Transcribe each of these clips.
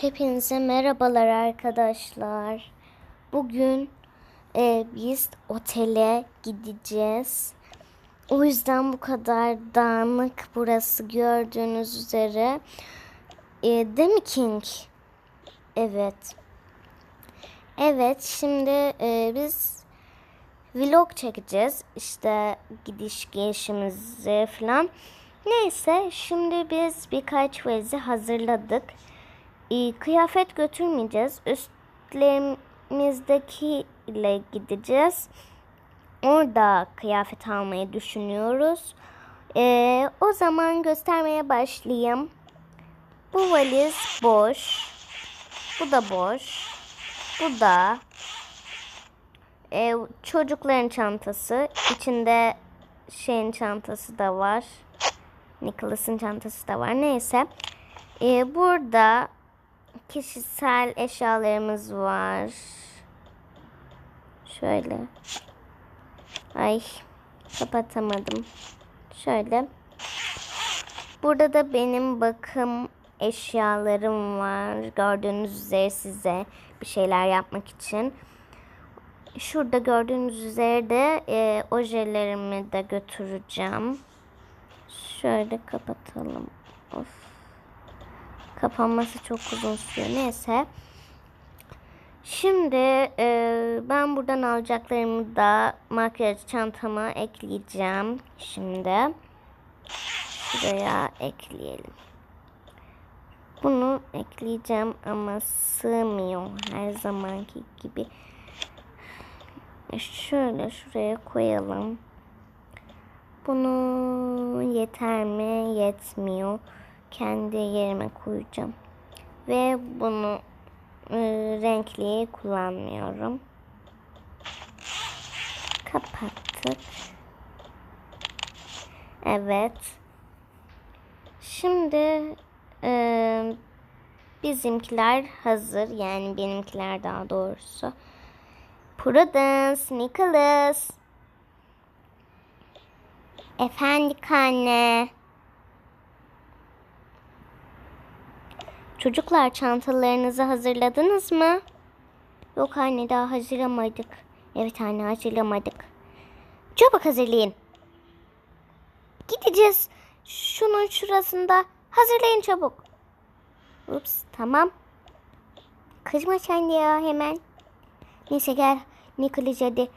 Hepinize merhabalar arkadaşlar. Bugün e, biz otele gideceğiz. O yüzden bu kadar dağınık burası gördüğünüz üzere. E, değil mi King? Evet. Evet şimdi e, biz vlog çekeceğiz. İşte gidiş gelişimizi falan. Neyse şimdi biz birkaç vezi hazırladık. Ee, kıyafet götürmeyeceğiz. Üstlerimizdeki ile gideceğiz. Orada kıyafet almayı düşünüyoruz. Ee, o zaman göstermeye başlayayım. Bu valiz boş. Bu da boş. Bu da ee, çocukların çantası. İçinde şeyin çantası da var. Nicholas'ın çantası da var. Neyse. Ee, burada kişisel eşyalarımız var. Şöyle. Ay kapatamadım. Şöyle. Burada da benim bakım eşyalarım var. Gördüğünüz üzere size bir şeyler yapmak için. Şurada gördüğünüz üzere de e, ojelerimi de götüreceğim. Şöyle kapatalım. Of. Kapanması çok uzun sürüyor. Neyse. Şimdi e, ben buradan alacaklarımı da makyaj çantama ekleyeceğim. Şimdi şuraya ekleyelim. Bunu ekleyeceğim ama sığmıyor her zamanki gibi. Şöyle şuraya koyalım. Bunu yeter mi? Yetmiyor. Kendi yerime koyacağım. Ve bunu e, renkli kullanmıyorum. Kapattık. Evet. Şimdi e, bizimkiler hazır. Yani benimkiler daha doğrusu. Prudence, Nicholas. Efendik anne. Çocuklar çantalarınızı hazırladınız mı? Yok anne daha hazırlamadık. Evet anne hazırlamadık. Çabuk hazırlayın. Gideceğiz. Şunun şurasında. Hazırlayın çabuk. Ups tamam. Kızma sen ya hemen. Neyse gel Nicholas hadi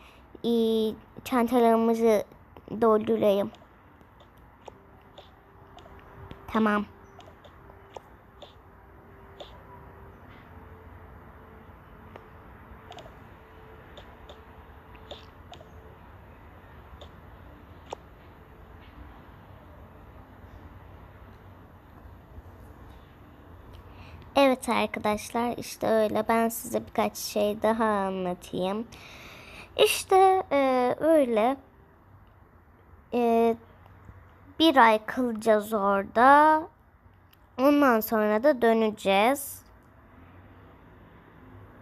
ee, çantalarımızı doldurayım. Tamam. Evet arkadaşlar işte öyle ben size birkaç şey daha anlatayım. İşte e, öyle e, bir ay kalacağız orada. Ondan sonra da döneceğiz.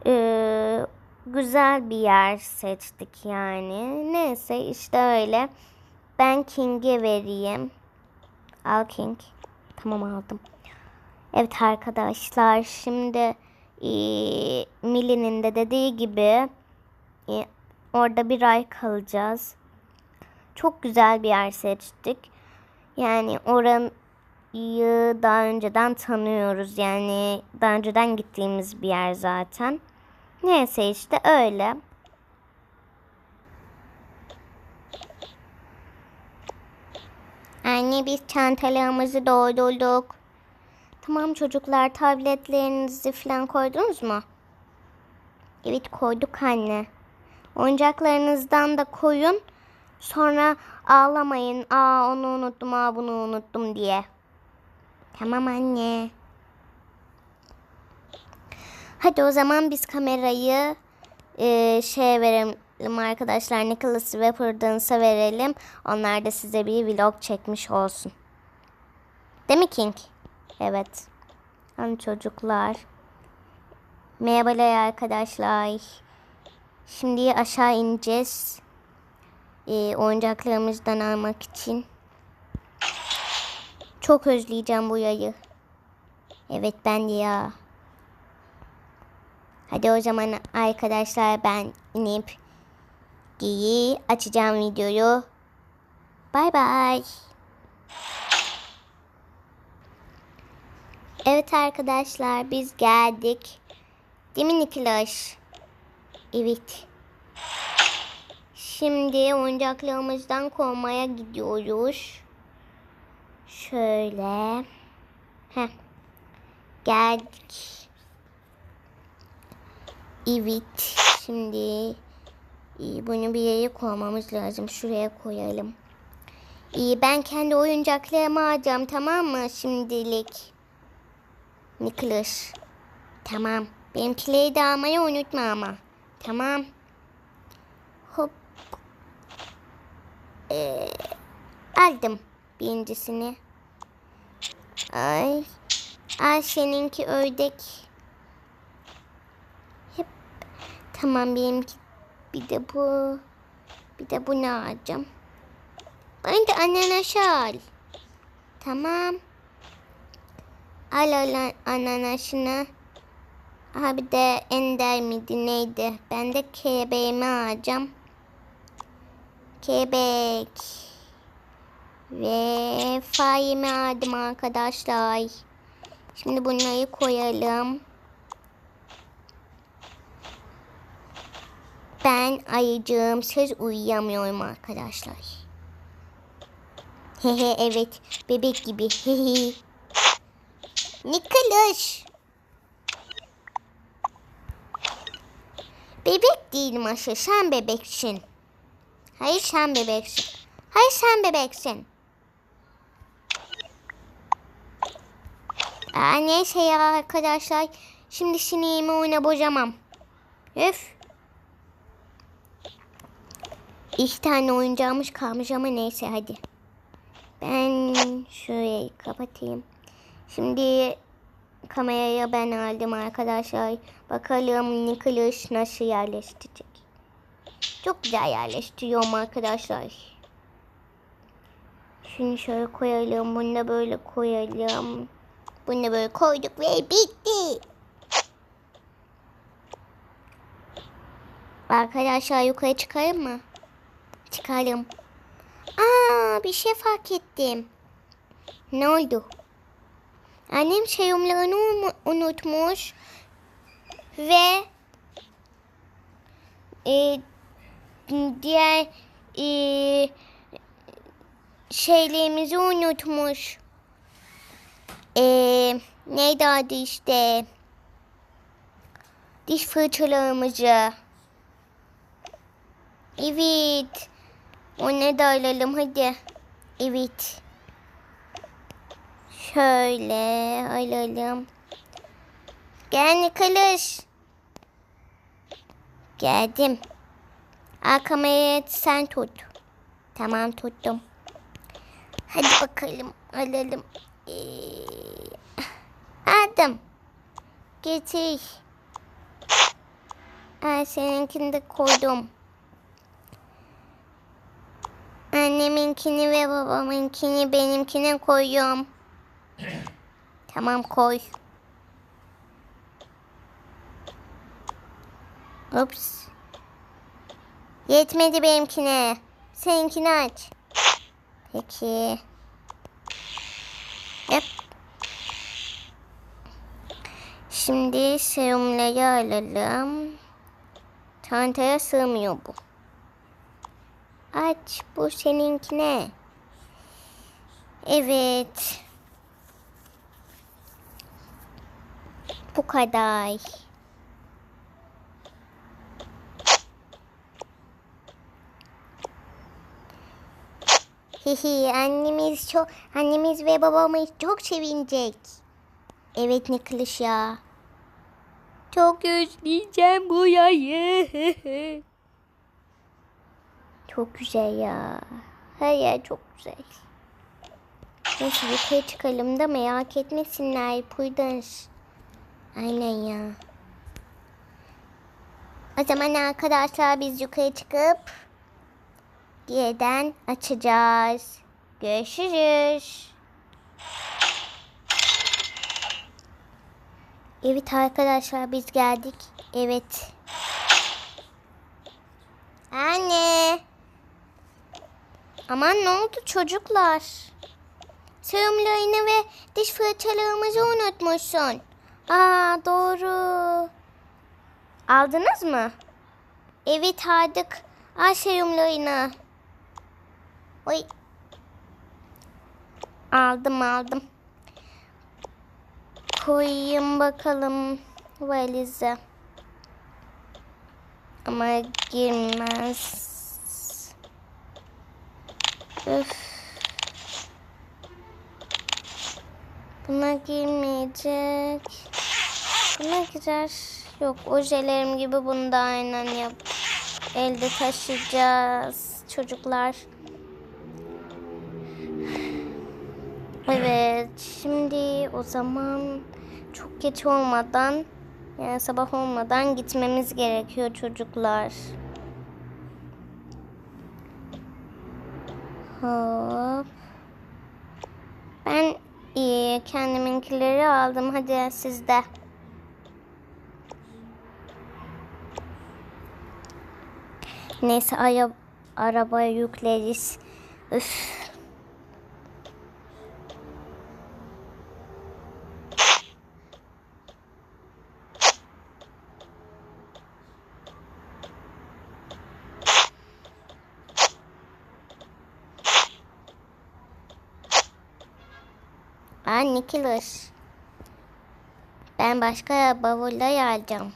E, güzel bir yer seçtik yani. Neyse işte öyle. Ben King'e vereyim. Al King. Tamam aldım. Evet arkadaşlar şimdi e, Milli'nin de dediği gibi e, orada bir ay kalacağız. Çok güzel bir yer seçtik. Yani orayı daha önceden tanıyoruz. Yani daha önceden gittiğimiz bir yer zaten. Neyse işte öyle. Anne biz çantalarımızı doldurduk. Tamam çocuklar tabletlerinizi falan koydunuz mu? Evet koyduk anne. Oyuncaklarınızdan da koyun. Sonra ağlamayın. Aa onu unuttum, aa bunu unuttum diye. Tamam anne. Hadi o zaman biz kamerayı e, şeye verelim arkadaşlar. Nicholas ve Prudence'a verelim. Onlar da size bir vlog çekmiş olsun. Değil mi King? Evet. Hani çocuklar. Merhabalar arkadaşlar. Şimdi aşağı ineceğiz. Ee, oyuncaklarımızdan almak için. Çok özleyeceğim bu yayı. Evet ben de ya. Hadi o zaman arkadaşlar ben inip giyi açacağım videoyu. Bay bay. Evet arkadaşlar biz geldik. Değil mi? Evet. Şimdi oyuncaklarımızdan kovmaya gidiyoruz. Şöyle. Heh. Geldik. Evet. Şimdi iyi, bunu bir yere koymamız lazım. Şuraya koyalım. İyi ben kendi oyuncaklarımı alacağım tamam mı şimdilik? Nicholas. Tamam. Benimkileri de almayı unutma ama. Tamam. Hop. Ee, aldım birincisini. Ay. Al seninki ördek. Hep. Tamam benimki. Bir de bu. Bir de bunu alacağım. Ben de ananas al. Tamam. Al ananasını. Aha bir de ender miydi neydi? Ben de kebeğimi alacağım. Kebek. Ve fayimi aldım arkadaşlar. Şimdi bunları koyalım. Ben ayıcığım söz uyuyamıyorum arkadaşlar. Hehe evet bebek gibi. Hehe. Nicholas. Bebek değilim Aşı sen bebeksin. Hayır sen bebeksin. Hayır sen bebeksin. Aa, neyse ya arkadaşlar. Şimdi sinirimi oyuna bozamam. Öf. İki tane oyuncağımız kalmış ama neyse hadi. Ben şurayı kapatayım. Şimdi kameraya ben aldım arkadaşlar. Bakalım Nicholas nasıl yerleştirecek. Çok güzel yerleştiriyorum arkadaşlar. Şunu şöyle koyalım. Bunu da böyle koyalım. Bunu da böyle koyduk ve bitti. Arkadaşlar yukarı çıkalım mı? Çıkalım. Aa bir şey fark ettim. Ne oldu? Annem serum unutmuş ve e, diğer e, şeylerimizi unutmuş. E, neydi adı işte? Diş fırçalarımızı. Evet. Onu da alalım hadi. Evet. Şöyle alalım. Gel Nicholas. Geldim. Arkamaya sen tut. Tamam tuttum. Hadi bakalım alalım. Ee, aldım. Getir. Aa, seninkini de koydum. Anneminkini ve babamınkini benimkine koyuyorum. Tamam koy. Ups. Yetmedi benimkine. Seninkini aç. Peki. Yap. Şimdi serumları alalım. Çantaya sığmıyor bu. Aç bu seninkine. Evet. Kadar. Hihi annemiz çok annemiz ve babamız çok sevinecek. Evet Nicholas ya. Çok özleyeceğim bu yayı. çok güzel ya. Her yer çok güzel. Neyse yukarı çıkalım da merak etmesinler. Prudence. Aynen ya. O zaman arkadaşlar biz yukarı çıkıp yeniden açacağız. Görüşürüz. Evet arkadaşlar biz geldik. Evet. Anne. Aman ne oldu çocuklar? Serumlarını ve diş fırçalarımızı unutmuşsun. Aa doğru. Aldınız mı? Evet aldık. Al serumlarını. Oy. Aldım aldım. Koyayım bakalım valize. Ama girmez. Üf. Buna girmeyecek. Buna girer. Yok ojelerim gibi bunu da aynen yap. Elde taşıyacağız çocuklar. Evet şimdi o zaman çok geç olmadan yani sabah olmadan gitmemiz gerekiyor çocuklar. Hop. Ben iyi kendiminkileri aldım. Hadi siz Neyse ara arabaya yükleriz. Üf. Ben Nicholas. Ben başka bavulda alacağım.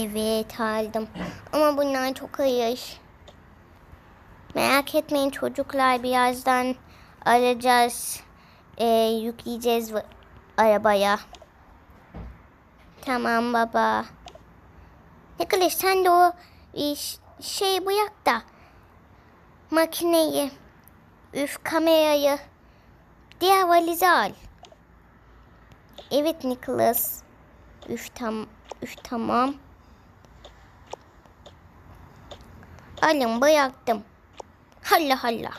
Evet aldım. Ama bunlar çok ağır. Merak etmeyin çocuklar birazdan alacağız. Ee, yükleyeceğiz arabaya. Tamam baba. Nicholas sen de o iş, şeyi bırak da makineyi, üf kamerayı, diğer valizi al. Evet Nicholas. Üf tam, üf tamam. Alın bıraktım. Halla halla.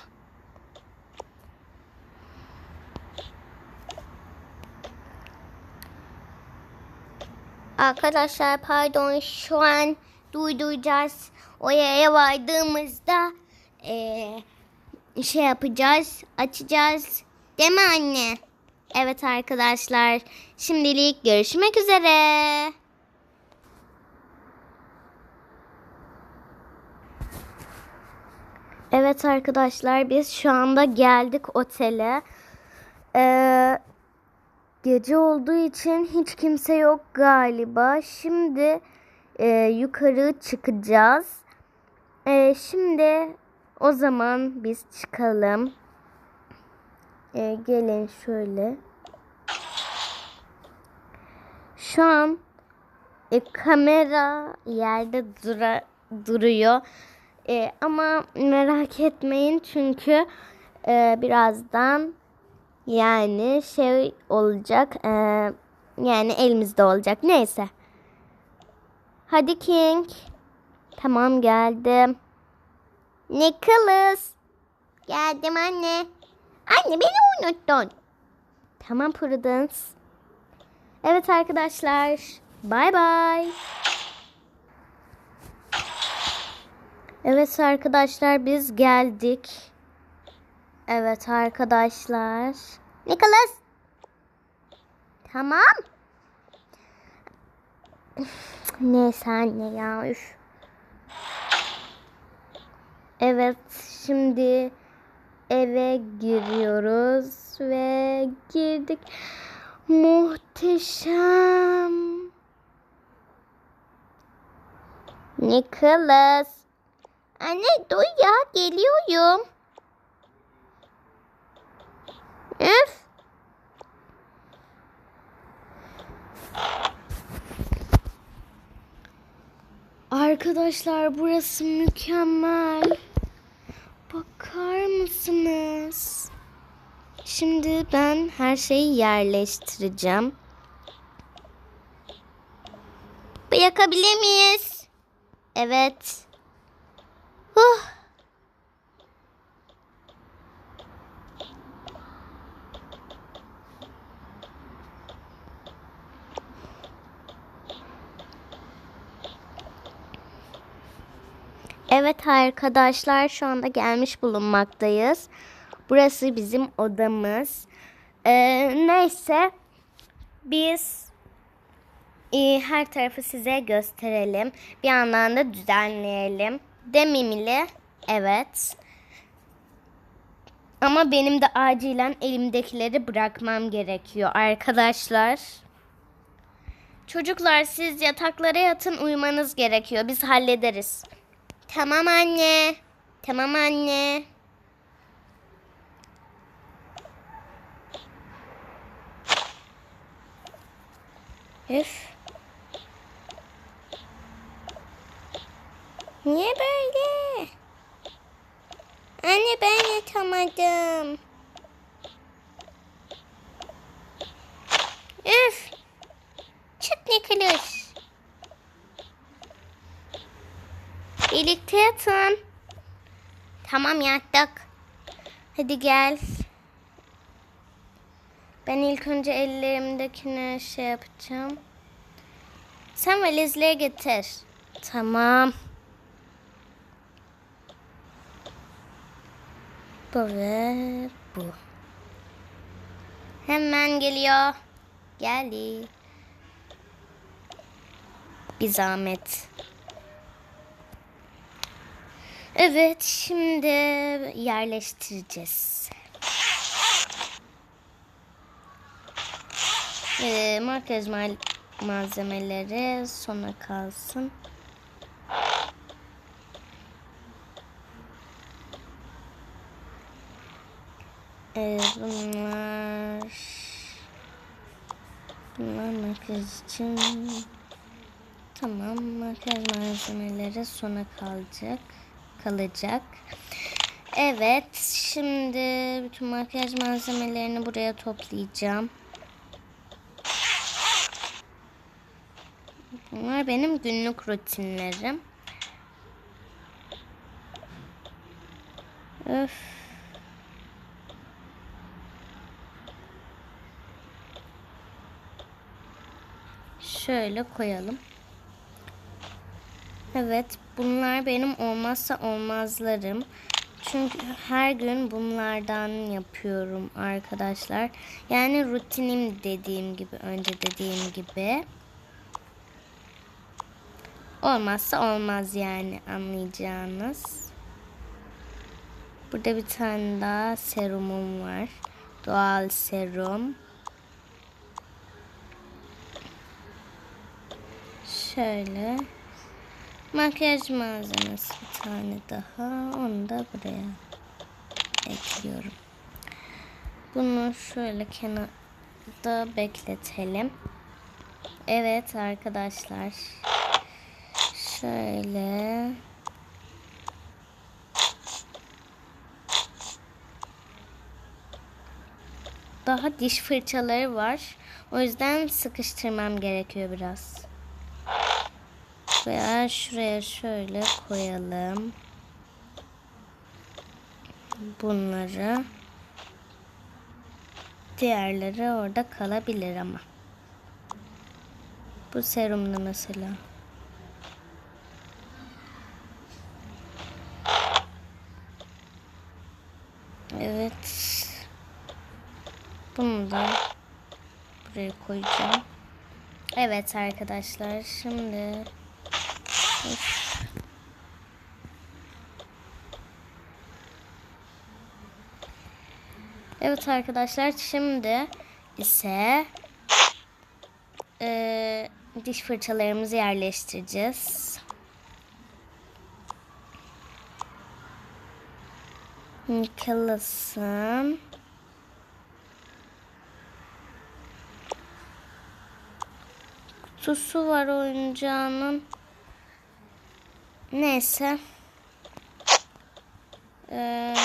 Arkadaşlar pardon şu an durduracağız. Oraya vardığımızda eee, şey yapacağız, açacağız. Değil mi anne? Evet arkadaşlar. Şimdilik görüşmek üzere. Evet arkadaşlar biz şu anda geldik otele. Ee, gece olduğu için hiç kimse yok galiba. Şimdi e, yukarı çıkacağız. E, şimdi o zaman biz çıkalım. E, gelin şöyle. Şu an e, kamera yerde dura, duruyor. E, ama merak etmeyin çünkü e, birazdan yani şey olacak. e, yani elimizde olacak. Neyse. Hadi King. Tamam geldim. Nicholas. Geldim anne. Anne beni unuttun. Tamam Prudence. Evet arkadaşlar. Bay bay. Evet arkadaşlar biz geldik. Evet arkadaşlar. Nicholas. Tamam. Neyse anne ya üf. Evet şimdi eve giriyoruz ve girdik. Muhteşem. Nicholas. Anne dur ya geliyorum. Üf. Arkadaşlar burası mükemmel. Bakar mısınız? Şimdi ben her şeyi yerleştireceğim. Bırakabilir miyiz? Evet. Evet arkadaşlar şu anda gelmiş bulunmaktayız. Burası bizim odamız. Ee, neyse biz e, her tarafı size gösterelim. Bir yandan da düzenleyelim. Demimili evet. Ama benim de acilen elimdekileri bırakmam gerekiyor arkadaşlar. Çocuklar siz yataklara yatın uyumanız gerekiyor. Biz hallederiz. Tamam anne. Tamam anne. Üf. Niye böyle? Anne ben yatamadım. Üf. Çık Nicholas. Birlikte yatın. Tamam yattık. Hadi gel. Ben ilk önce ellerimdekini şey yapacağım. Sen valizleri getir. Tamam. Bu ve bu. Hemen geliyor. Geldi. Bir zahmet. Evet, şimdi yerleştireceğiz. Ee, makyaj mal malzemeleri sona kalsın. Ee, bunlar bunlar makyaj için tamam makyaj malzemeleri sona kalacak kalacak. Evet şimdi bütün makyaj malzemelerini buraya toplayacağım. Bunlar benim günlük rutinlerim. Öf. Şöyle koyalım. Evet, bunlar benim olmazsa olmazlarım. Çünkü her gün bunlardan yapıyorum arkadaşlar. Yani rutinim dediğim gibi, önce dediğim gibi. Olmazsa olmaz yani anlayacağınız. Burada bir tane daha serumum var. Doğal serum. Şöyle. Makyaj malzemesi bir tane daha. Onu da buraya ekliyorum. Bunu şöyle kenarda bekletelim. Evet arkadaşlar. Şöyle. Daha diş fırçaları var. O yüzden sıkıştırmam gerekiyor biraz. Veya şuraya şöyle koyalım. Bunları. Diğerleri orada kalabilir ama. Bu serumda mesela. Evet. Bunu da buraya koyacağım. Evet arkadaşlar şimdi Evet arkadaşlar şimdi ise e, diş fırçalarımızı yerleştireceğiz. Nicholas'ın kutusu var oyuncağının. Neyse. Ee,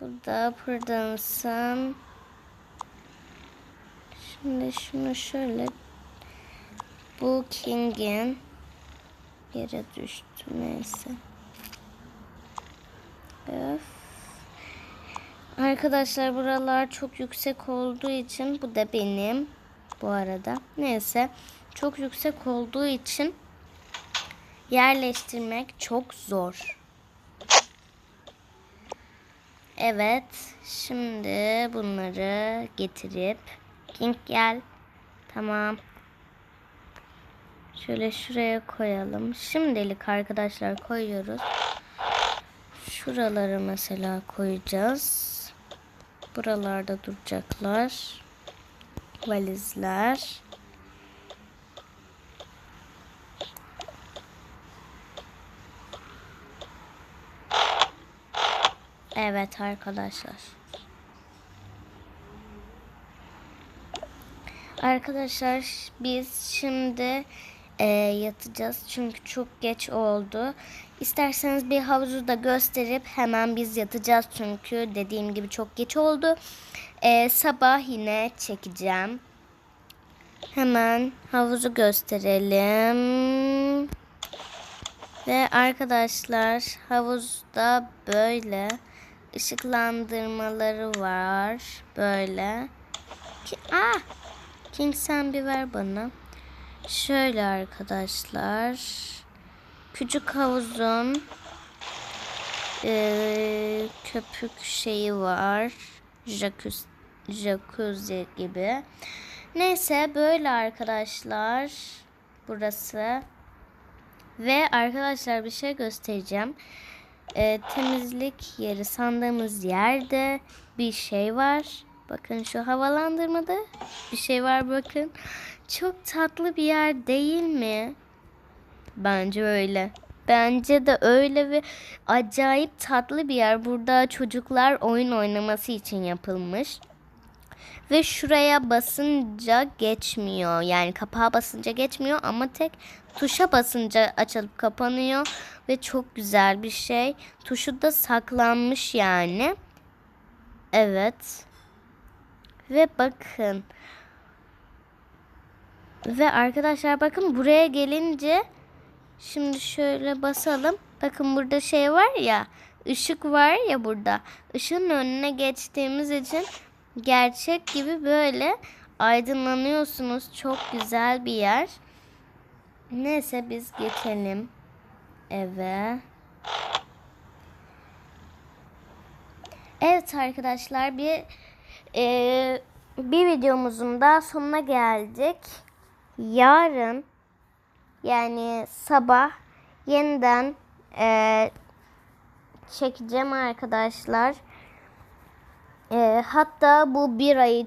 bu da Prudence'ın. Şimdi şunu şöyle bu King'in yere düştü neyse. Öf. Arkadaşlar buralar çok yüksek olduğu için bu da benim bu arada. Neyse çok yüksek olduğu için yerleştirmek çok zor. Evet, şimdi bunları getirip King gel. Tamam. Şöyle şuraya koyalım. Şimdilik arkadaşlar koyuyoruz. Şuraları mesela koyacağız. Buralarda duracaklar. Valizler. Evet arkadaşlar. Arkadaşlar biz şimdi e, yatacağız çünkü çok geç oldu. İsterseniz bir havuzu da gösterip hemen biz yatacağız çünkü dediğim gibi çok geç oldu. E, sabah yine çekeceğim. Hemen havuzu gösterelim. Ve arkadaşlar havuzda böyle ışıklandırmaları var. Böyle. Ki, ah! King sen bir ver bana. Şöyle arkadaşlar. Küçük havuzun e, köpük şeyi var. Jacuzzi, jacuzzi gibi. Neyse böyle arkadaşlar. Burası. Ve arkadaşlar bir şey göstereceğim. E, temizlik yeri sandığımız yerde bir şey var. Bakın şu havalandırmada bir şey var bakın. Çok tatlı bir yer değil mi? Bence öyle. Bence de öyle ve acayip tatlı bir yer. Burada çocuklar oyun oynaması için yapılmış. Ve şuraya basınca geçmiyor. Yani kapağa basınca geçmiyor ama tek tuşa basınca açılıp kapanıyor. Ve çok güzel bir şey. Tuşu da saklanmış yani. Evet. Ve bakın. Ve arkadaşlar bakın buraya gelince şimdi şöyle basalım. Bakın burada şey var ya ışık var ya burada. Işığın önüne geçtiğimiz için gerçek gibi böyle aydınlanıyorsunuz. Çok güzel bir yer. Neyse biz geçelim eve. Evet arkadaşlar bir e, bir videomuzun da sonuna geldik. Yarın yani sabah yeniden e, çekeceğim arkadaşlar. E, hatta bu bir ay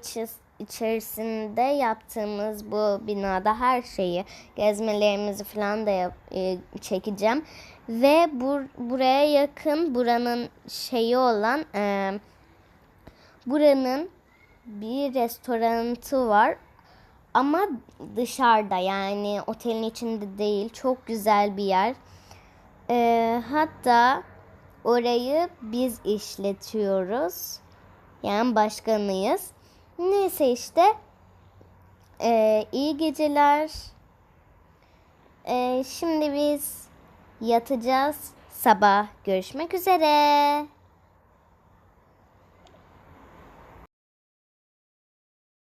içerisinde yaptığımız bu binada her şeyi gezmelerimizi falan da yap, e, çekeceğim. Ve bur, buraya yakın buranın şeyi olan e, buranın bir restoranı var. Ama dışarıda yani otelin içinde değil. Çok güzel bir yer. Ee, hatta orayı biz işletiyoruz. Yani başkanıyız. Neyse işte. Ee, iyi geceler. Ee, şimdi biz yatacağız. Sabah görüşmek üzere.